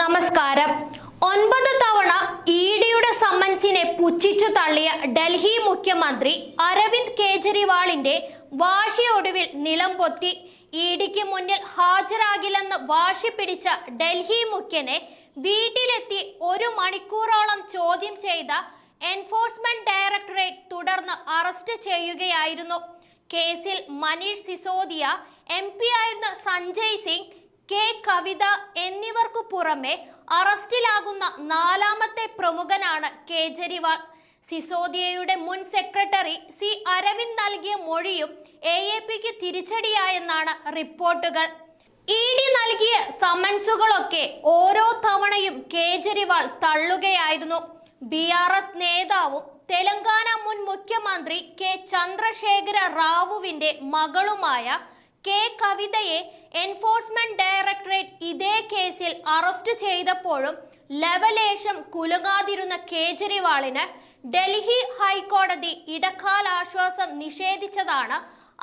നമസ്കാരം. ഒൻപത് തവണ ഇ ഡിയുടെ സമ്മൻസിനെ പുച്ഛിച്ചു തള്ളിയ ഡൽഹി മുഖ്യമന്ത്രി അരവിന്ദ് കേജ്രിവാളിന്റെ വാശിയൊടുവിൽ നിലംപൊത്തി ഇ ഡിക്ക് മുന്നിൽ ഹാജരാകില്ലെന്ന് വാശി പിടിച്ച ഡൽഹി മുഖ്യനെ വീട്ടിലെത്തി ഒരു മണിക്കൂറോളം ചോദ്യം ചെയ്ത എൻഫോഴ്സ്മെന്റ് ഡയറക്ടറേറ്റ് തുടർന്ന് അറസ്റ്റ് ചെയ്യുകയായിരുന്നു. കേസിൽ മനീഷ് സിസോദിയ എം പി ആയിരുന്ന സഞ്ജയ് സിംഗ് കെ കവിത എന്നിവർക്കു പുറമെ അറസ്റ്റിലാകുന്ന നാലാമത്തെ പ്രമുഖനാണ് കേജരിവാൾ. സിസോദിയയുടെ മുൻ സെക്രട്ടറി സി അരവിന്ദ് നൽകിയ മൊഴിയും എ എ പിക്ക് തിരിച്ചടിയായെന്നാണ് റിപ്പോർട്ടുകൾ. ഇ ഡി നൽകിയ സമൻസുകളൊക്കെ ഓരോ തവണയും കേജരിവാൾ തള്ളുകയായിരുന്നു. ബി ആർ എസ് നേതാവും തെലങ്കാന മുൻ മുഖ്യമന്ത്രി കെ ചന്ദ്രശേഖര റാവുവിന്റെ മകളുമായ കെ കവിതയെ എൻഫോഴ്സ്മെന്റ് ഡയറക്ടറേറ്റ് ഇതേ കേസിൽ അറസ്റ്റ് ചെയ്തപ്പോഴും ലവലേശം കുലുങ്ങാതിരുന്ന കേജ്രിവാളിന് ഡൽഹി ഹൈക്കോടതി ഇടക്കാല ആശ്വാസം നിഷേധിച്ചതാണ്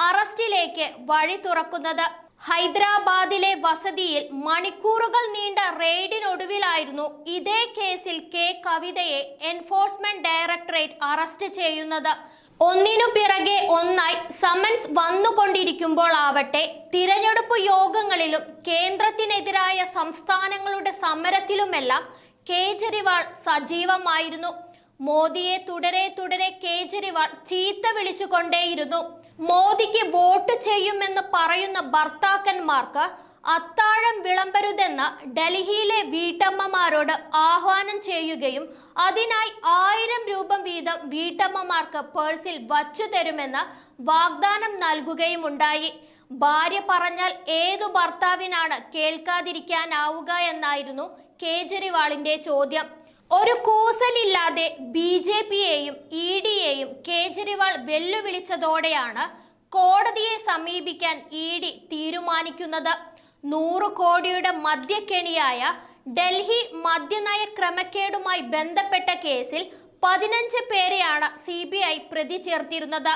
അറസ്റ്റിലേക്ക് വഴി തുറക്കുന്നത്. ഹൈദരാബാദിലെ വസതിയിൽ മണിക്കൂറുകൾ നീണ്ട റെയ്ഡിനൊടുവിലായിരുന്നു ഇതേ കേസിൽ കെ കവിതയെ എൻഫോഴ്സ്മെന്റ് ഡയറക്ടറേറ്റ് അറസ്റ്റ് ചെയ്യുന്നത്. ഒന്നിനു പിറകെ ഒന്നായി സമൻസ് വന്നുകൊണ്ടിരിക്കുമ്പോൾ ആവട്ടെ തിരഞ്ഞെടുപ്പ് യോഗങ്ങളിലും കേന്ദ്രത്തിനെതിരായ സംസ്ഥാനങ്ങളുടെ സമരത്തിലുമെല്ലാം കേജ്രിവാൾ സജീവമായിരുന്നു. മോദിയെ തുടരെ തുടരെ കേജ്രിവാൾ ചീത്ത വിളിച്ചുകൊണ്ടേയിരുന്നു. മോദിക്ക് വോട്ട് ചെയ്യുമെന്ന് പറയുന്ന ഭർത്താക്കന്മാർക്ക് അത്താഴം വിളമ്പരുതെന്ന് ഡൽഹിയിലെ വീട്ടമ്മമാരോട് ആഹ്വാനം ചെയ്യുകയും അതിനായി ആയിരം രൂപ വീതം വീട്ടമ്മമാർക്ക് പേഴ്സിൽ വച്ചു തരുമെന്ന് വാഗ്ദാനം നൽകുകയുമുണ്ടായി. ഭാര്യ പറഞ്ഞാൽ ഏതു ഭർത്താവിനാണ് കേൾക്കാതിരിക്കാനാവുക എന്നായിരുന്നു കേജ്രിവാളിന്റെ ചോദ്യം. ഒരു കൂസലില്ലാതെ ബി ജെ പിയെയും ഇ ഡിയെയും കേജ്രിവാൾ വെല്ലുവിളിച്ചതോടെയാണ് കോടതിയെ സമീപിക്കാൻ ഇ ഡി തീരുമാനിക്കുന്നത്. നൂറ് കോടിയുടെ മദ്യക്കെണിയായ ഡൽഹി മദ്യനയ ക്രമക്കേടുമായി ബന്ധപ്പെട്ട കേസിൽ പതിനഞ്ച് പേരെയാണ് സി ബി ഐ പ്രതി ചേർത്തിരുന്നത്.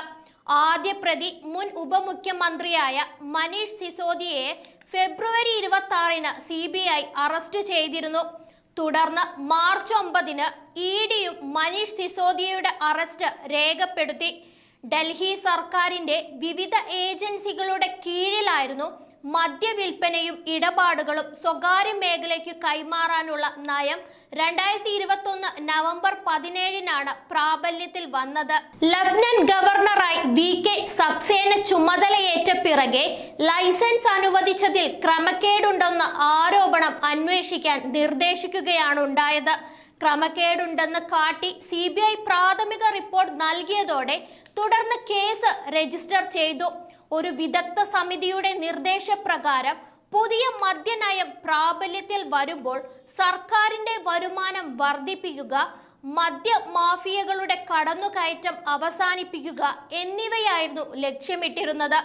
ആദ്യ പ്രതി മുൻ ഉപമുഖ്യമന്ത്രിയായ മനീഷ് സിസോദിയെ ഫെബ്രുവരി ഇരുപത്തി ആറിന് സി ബി ഐ അറസ്റ്റ് ചെയ്തിരുന്നു. തുടർന്ന് മാർച്ച് ഒമ്പതിന് ഇ ഡിയും മനീഷ് സിസോദിയയുടെ അറസ്റ്റ് രേഖപ്പെടുത്തി. ഡൽഹി സർക്കാരിന്റെ വിവിധ ഏജൻസികളുടെ കീഴിലായിരുന്നു മദ്യവിൽപ്പനയും ഇടപാടുകളും സ്വകാര്യ മേഖലയ്ക്ക് കൈമാറാനുള്ള നയം രണ്ടായിരത്തി ഇരുപത്തി ഒന്ന് നവംബർ പതിനേഴിനാണ് പ്രാബല്യത്തിൽ വന്നത്. ലഫ്റ്റനന്റ് ഗവർണറായി വി കെ സക്സേന ചുമതലയേറ്റ പിറകെ ലൈസൻസ് അനുവദിച്ചതിൽ ക്രമക്കേടുണ്ടെന്ന ആരോപണം അന്വേഷിക്കാൻ നിർദ്ദേശിക്കുകയാണ് ഉണ്ടായത്. ക്രമക്കേടുണ്ടെന്ന് കാട്ടി സി പ്രാഥമിക റിപ്പോർട്ട് നൽകിയതോടെ തുടർന്ന് കേസ് രജിസ്റ്റർ ചെയ്തു. ഒരു വിദഗ്ധ സമിതിയുടെ നിർദ്ദേശപ്രകാരം പുതിയ മദ്യനയം പ്രാബല്യത്തിൽ വരുമ്പോൾ സർക്കാരിന്റെ വരുമാനം വർദ്ധിപ്പിക്കുക മദ്യ മാഫിയകളുടെ കടന്നുകയറ്റം അവസാനിപ്പിക്കുക എന്നിവയായിരുന്നു ലക്ഷ്യമിട്ടിരുന്നത്.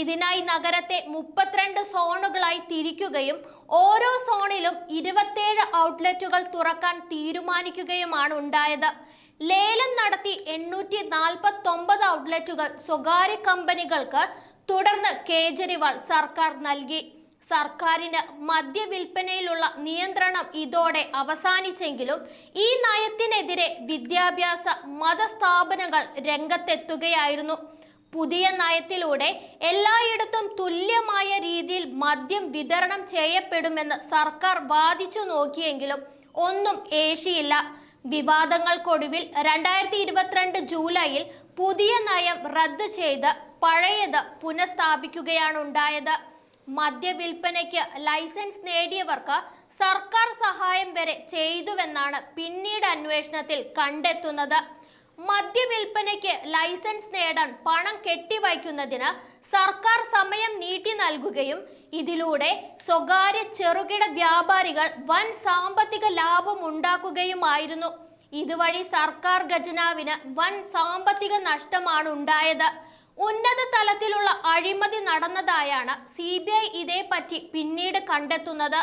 ഇതിനായി നഗരത്തെ മുപ്പത്തിരണ്ട് സോണുകളായി തിരിക്കുകയും ഓരോ സോണിലും ഇരുപത്തേഴ് ഔട്ട്ലെറ്റുകൾ തുറക്കാൻ തീരുമാനിക്കുകയുമാണ് ഉണ്ടായത്. ലേലം നടത്തി എണ്ണൂറ്റി നാൽപ്പത്തി ഒമ്പത് ഔട്ട്ലെറ്റുകൾ സ്വകാര്യ കമ്പനികൾക്ക് തുടർന്ന് കേജരിവാൾ സർക്കാർ നൽകി. സർക്കാരിന് മദ്യവിൽപ്പനയിലുള്ള നിയന്ത്രണം ഇതോടെ അവസാനിച്ചെങ്കിലും ഈ നയത്തിനെതിരെ വിദ്യാഭ്യാസ മതസ്ഥാപനങ്ങൾ രംഗത്തെത്തുകയായിരുന്നു. പുതിയ നയത്തിലൂടെ എല്ലായിടത്തും തുല്യമായ രീതിയിൽ മദ്യം വിതരണം ചെയ്യപ്പെടുമെന്ന് സർക്കാർ വാദിച്ചു നോക്കിയെങ്കിലും ഒന്നും ഏശിയില്ല. വിവാദങ്ങൾക്കൊടുവിൽ രണ്ടായിരത്തി ഇരുപത്തിരണ്ട് ജൂലൈയിൽ പുതിയ നയം റദ്ദ് ചെയ്ത് പഴയത് പുനഃസ്ഥാപിക്കുകയാണ് ഉണ്ടായത്. മദ്യവിൽപ്പനയ്ക്ക് ലൈസൻസ് നേടിയവർക്ക് സർക്കാർ സഹായം വരെ ചെയ്തുവെന്നാണ് പിന്നീട് അന്വേഷണത്തിൽ കണ്ടെത്തുന്നത്. മദ്യവിൽപ്പനയ്ക്ക് ലൈസൻസ് നേടാൻ പണം കെട്ടിവയ്ക്കുന്നതിന് സർക്കാർ സമയം നീട്ടി നൽകുകയും ഇതിലൂടെ സ്വകാര്യ ചെറുകിട വ്യാപാരികൾ വൻ സാമ്പത്തിക ലാഭം ഉണ്ടാക്കുകയുമായിരുന്നു. ഇതുവഴി സർക്കാർ ഖജനാവിന് വൻ സാമ്പത്തിക നഷ്ടമാണ് ഉണ്ടായത്. ഉന്നത തലത്തിലുള്ള അഴിമതി നടന്നതായാണ് സി ബി ഐ ഇതേപ്പറ്റി പിന്നീട് കണ്ടെത്തുന്നത്.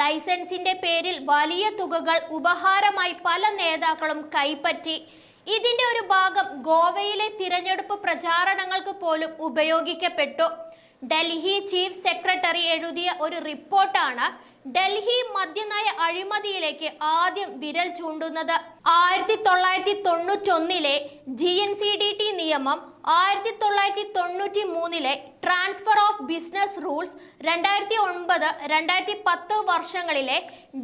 ലൈസൻസിന്റെ പേരിൽ വലിയ തുകകൾ ഉപഹാരമായി പല നേതാക്കളും കൈപ്പറ്റി. ഇതിന്റെ ഒരു ഭാഗം ഗോവയിലെ തിരഞ്ഞെടുപ്പ് പ്രചാരണങ്ങൾക്ക് പോലും ഉപയോഗിക്കപ്പെട്ടു. ഡൽഹി ചീഫ് സെക്രട്ടറി എഴുതിയ ഒരു റിപ്പോർട്ടാണ് ഡൽഹി മദ്യനയ അഴിമതിയിലേക്ക് ആദ്യം വിരൽ ചൂണ്ടുന്നത്. ആയിരത്തി തൊള്ളായിരത്തി തൊണ്ണൂറ്റൊന്നിലെ G N C T D നിയമം ആയിരത്തി തൊള്ളായിരത്തി തൊണ്ണൂറ്റി മൂന്നിലെ ട്രാൻസ്ഫർ ഓഫ് ബിസിനസ് റൂൾസ് രണ്ടായിരത്തി ഒൻപത് രണ്ടായിരത്തി പത്ത് വർഷങ്ങളിലെ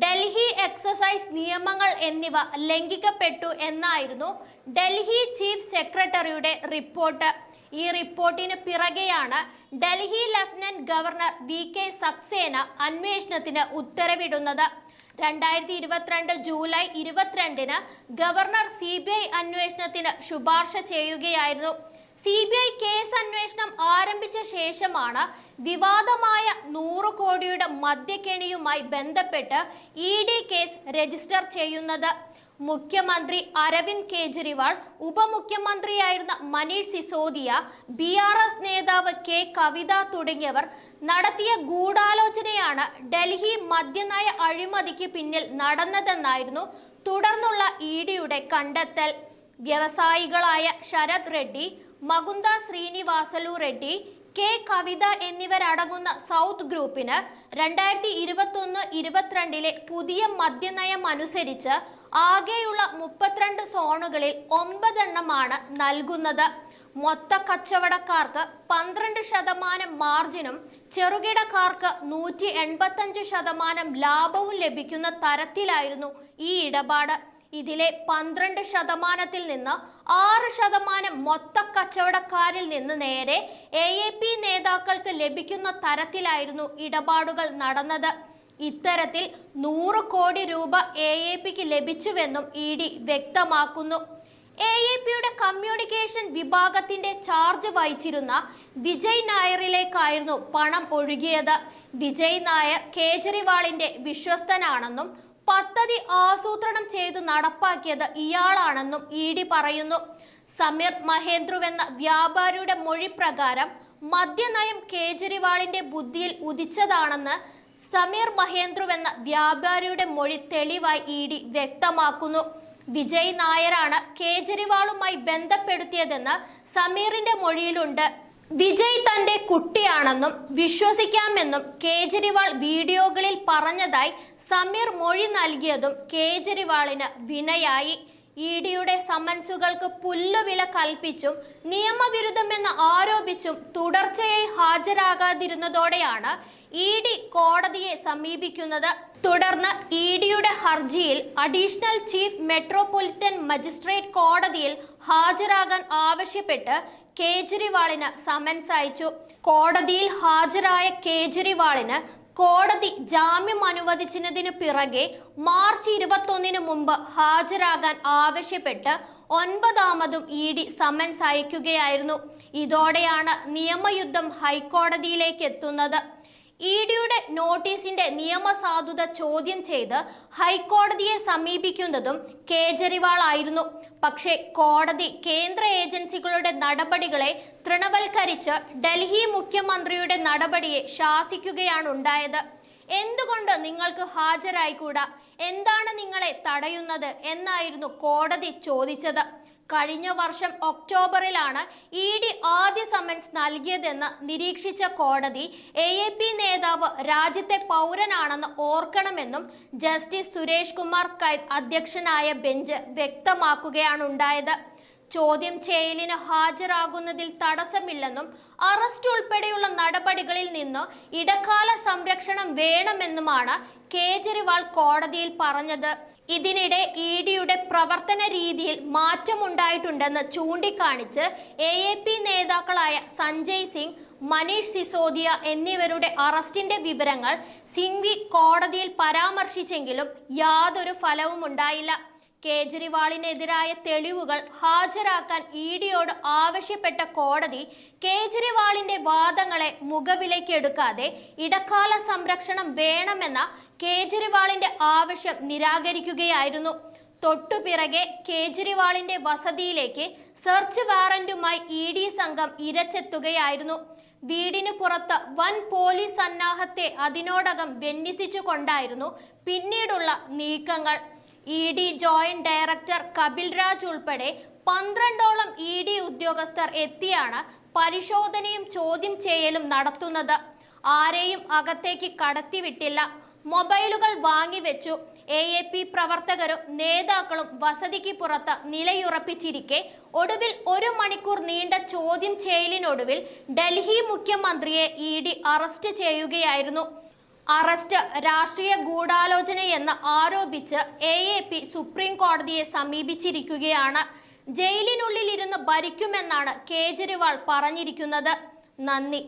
ഡൽഹി എക്സസൈസ് നിയമങ്ങൾ എന്നിവ ലംഘിക്കപ്പെട്ടു എന്നായിരുന്നു ഡൽഹി ചീഫ് സെക്രട്ടറിയുടെ റിപ്പോർട്ട്. ഈ റിപ്പോർട്ടിന് പിറകെയാണ് Delhi lieutenant governor V K Saxena അന്വേഷണത്തിന് ഉത്തരവിടുന്നത്. രണ്ടായിരത്തി ഇരുപത്തിരണ്ട് ജൂലൈ ഇരുപത്തിരണ്ടിന് ഗവർണർ സി ബി ഐ അന്വേഷണത്തിന് ശുപാർശ ചെയ്യുകയായിരുന്നു. സി ബി ഐ കേസ് അന്വേഷണം ആരംഭിച്ച ശേഷമാണ് വിവാദമായ നൂറ് കോടിയുടെ മദ്യക്കെണിയുമായി ബന്ധപ്പെട്ട് ഇ ഡി കേസ് രജിസ്റ്റർ ചെയ്യുന്നത്. മുഖ്യമന്ത്രി Arvind Kejriwal ഉപമുഖ്യമന്ത്രിയായിരുന്ന Manish Sisodia B R S നേതാവ് കെ കവിത തുടങ്ങിയവർ നടത്തിയ ഗൂഢാലോചനയാണ് ഡൽഹി മദ്യനയ അഴിമതിക്ക് പിന്നിൽ നടന്നതെന്നായിരുന്നു തുടർന്നുള്ള ഇ ഡിയുടെ കണ്ടെത്തൽ. വ്യവസായികളായ ശരത് റെഡ്ഡി മകുന്ദ ശ്രീനിവാസലു റെഡ്ഡി കെ കവിത എന്നിവരടങ്ങുന്ന സൗത്ത് ഗ്രൂപ്പിന് രണ്ടായിരത്തി ഇരുപത്തി ഒന്ന് ഇരുപത്തിരണ്ടിലെ പുതിയ മദ്യനയം അനുസരിച്ച് ആകെയുള്ള മുപ്പത്തിരണ്ട് സോണുകളിൽ ഒമ്പതെണ്ണമാണ് നൽകുന്നത്. മൊത്ത കച്ചവടക്കാർക്ക് പന്ത്രണ്ട് ശതമാനം മാർജിനും ചെറുകിടക്കാർക്ക് നൂറ്റി എൺപത്തഞ്ച് ശതമാനം ലാഭവും ലഭിക്കുന്ന തരത്തിലായിരുന്നു ഈ ഇടപാട്. ഇതിലെ പന്ത്രണ്ട് ശതമാനത്തിൽ നിന്ന് ആറ് ശതമാനം മൊത്ത കച്ചവടക്കാരിൽ നിന്ന് നേരെ എ നേതാക്കൾക്ക് ലഭിക്കുന്ന തരത്തിലായിരുന്നു ഇടപാടുകൾ നടന്നത്. ഇത്തരത്തിൽ നൂറ് കോടി രൂപ എ എ പിക്ക് ലഭിച്ചുവെന്നും ഇ ഡി വ്യക്തമാക്കുന്നു. എ എ പിയുടെ കമ്മ്യൂണിക്കേഷൻ വിഭാഗത്തിന്റെ ചാർജ് വഹിച്ചിരുന്ന വിജയ് നായറിലേക്കായിരുന്നു പണം ഒഴുകിയത്. വിജയ് നായർ കേജ്രിവാളിന്റെ വിശ്വസ്തനാണെന്നും പദ്ധതി ആസൂത്രണം ചെയ്തു നടപ്പാക്കിയത് ഇയാളാണെന്നും ഇ ഡി പറയുന്നു. സമീർ മഹേന്ദ്രുവെന്ന വ്യാപാരിയുടെ മൊഴി പ്രകാരം മദ്യനയം കേജ്രിവാളിന്റെ ബുദ്ധിയിൽ ഉദിച്ചതാണെന്ന് സമീർ മഹേന്ദ്രു എന്ന വ്യാപാരിയുടെ മൊഴി തെളിവായി ഇ ഡി വ്യക്തമാക്കുന്നു. വിജയ് നായരാണ് കേജ്രിവാളുമായി ബന്ധപ്പെടുത്തിയതെന്ന് സമീറിന്റെ മൊഴിയിലുണ്ട്. വിജയ് തന്റെ കുട്ടിയാണെന്നും വിശ്വസിക്കാമെന്നും കേജ്രിവാൾ വീഡിയോകളിൽ പറഞ്ഞതായി സമീർ മൊഴി നൽകിയതും കേജ്രിവാളിന് വിനയായി. ഇ ഡിയുടെ സമൻസുകൾക്ക് പുല്ലുവില കൽപ്പിച്ചും നിയമവിരുദ്ധമെന്ന് ആരോപിച്ചും തുടർച്ചയായി ഹാജരാകാതിരുന്നതോടെയാണ് ഇ ഡി കോടതിയെ സമീപിക്കുന്നത്. തുടർന്ന് ഇ ഡിയുടെ ഹർജിയിൽ അഡീഷണൽ ചീഫ് മെട്രോപൊളിറ്റൻ മജിസ്ട്രേറ്റ് കോടതിയിൽ ഹാജരാകാൻ ആവശ്യപ്പെട്ട് കേജ്രിവാളിന് സമൻസ് അയച്ചു. കോടതിയിൽ ഹാജരായ കേജ്രിവാളിന് കോടതി ജാമ്യം അനുവദിച്ചതിനു പിറകെ മാർച്ച് ഇരുപത്തൊന്നിന് മുമ്പ് ഹാജരാകാൻ ആവശ്യപ്പെട്ട് ഒൻപതാമതും ഇ ഡി സമൻസ് അയക്കുകയായിരുന്നു. ഇതോടെയാണ് നിയമയുദ്ധം ഹൈക്കോടതിയിലേക്ക് എത്തുന്നത്. ഇ ഡിയുടെ നോട്ടീസിന്റെ നിയമസാധുത ചോദ്യം ചെയ്ത് ഹൈക്കോടതിയെ സമീപിക്കുന്നതും കേജരിവാൾ ആയിരുന്നു പക്ഷേ കോടതി കേന്ദ്ര ഏജൻസികളുടെ നടപടികളെ തൃണവൽക്കരിച്ച് ഡൽഹി മുഖ്യമന്ത്രിയുടെ നടപടിയെ ശാസിക്കുകയാണ് ഉണ്ടായത്. എന്തുകൊണ്ട് നിങ്ങൾക്ക് ഹാജരായിക്കൂടാ? എന്താണ് നിങ്ങളെ തടയുന്നത്? എന്നായിരുന്നു കോടതി ചോദിച്ചത്. കഴിഞ്ഞ വർഷം ഒക്ടോബറിലാണ് ഇ ഡി ആദ്യ സമൻസ് നൽകിയതെന്ന് നിരീക്ഷിച്ച കോടതി എ എ പി നേതാവ് രാജ്യത്തെ പൗരനാണെന്ന് ഓർക്കണമെന്നും ജസ്റ്റിസ് സുരേഷ് കുമാർ കൈ അധ്യക്ഷനായ ബെഞ്ച് വ്യക്തമാക്കുകയാണ് ഉണ്ടായത് ചോദ്യം ചെയ്യലിന് ഹാജരാകുന്നതിൽ തടസ്സമില്ലെന്നും അറസ്റ്റ് ഉൾപ്പെടെയുള്ള നടപടികളിൽ നിന്ന് ഇടക്കാല സംരക്ഷണം വേണമെന്നുമാണ് കേജ്രിവാൾ കോടതിയിൽ പറഞ്ഞത്. ഇതിനിടെ ഇ ഡിയുടെ പ്രവർത്തന രീതിയിൽ മാറ്റമുണ്ടായിട്ടുണ്ടെന്ന് ചൂണ്ടിക്കാണിച്ച് എ എ പി നേതാക്കളായ സഞ്ജയ് സിംഗ് മനീഷ് സിസോദിയ എന്നിവരുടെ അറസ്റ്റിന്റെ വിവരങ്ങൾ സിംഗ്വി കോടതിയിൽ പരാമർശിച്ചെങ്കിലും യാതൊരു ഫലവും ഉണ്ടായില്ല കേജ്രിവാളിനെതിരായ തെളിവുകൾ ഹാജരാക്കാൻ ഇ ഡിയോട് ആവശ്യപ്പെട്ട കോടതി കേജ്രിവാളിന്റെ വാദങ്ങളെ മുഖവിലേക്കെടുക്കാതെ ഇടക്കാല സംരക്ഷണം വേണമെന്ന കേജ്രിവാളിന്റെ ആവശ്യം നിരാകരിക്കുകയായിരുന്നു. തൊട്ടുപിറകെ കേജ്രിവാളിന്റെ വസതിയിലേക്ക് സെർച്ച് വാറന്റുമായി ഇ ഡി സംഘം ഇരച്ചെത്തുകയായിരുന്നു. വീടിനു പുറത്ത് വൻ പോലീസ് സന്നാഹത്തെ അതിനോടകം വിന്യസിച്ചുകൊണ്ടായിരുന്നു പിന്നീടുള്ള നീക്കങ്ങൾ. E D joint director Kapil Raj ഉൾപ്പെടെ പന്ത്രണ്ടോളം ഇ ഡി ഉദ്യോഗസ്ഥർ എത്തിയാണ് പരിശോധനയും ചോദ്യം ചെയ്യലും നടത്തുന്നത്. ആരെയും അകത്തേക്ക് കടത്തിവിട്ടില്ല. മൊബൈലുകൾ വാങ്ങിവെച്ചു എ എ പി പ്രവർത്തകരും നേതാക്കളും വസതിക്ക് പുറത്ത് നിലയുറപ്പിച്ചിരിക്കെ ഒടുവിൽ ഒരു മണിക്കൂർ നീണ്ട ചോദ്യം ചെയ്യലിനൊടുവിൽ ഡൽഹി മുഖ്യമന്ത്രിയെ ഇ ഡി അറസ്റ്റ് ചെയ്യുകയായിരുന്നു. അറസ്റ്റ് രാഷ്ട്രീയ ഗൂഢാലോചനയെന്ന് ആരോപിച്ച് എ എ പി സുപ്രീം കോടതിയെ സമീപിച്ചിരിക്കുകയാണ്. ജയിലിനുള്ളിലിരുന്ന് ഭരിക്കുമെന്നാണ് കേജ്രിവാൾ പറഞ്ഞിരിക്കുന്നത്. നന്ദി.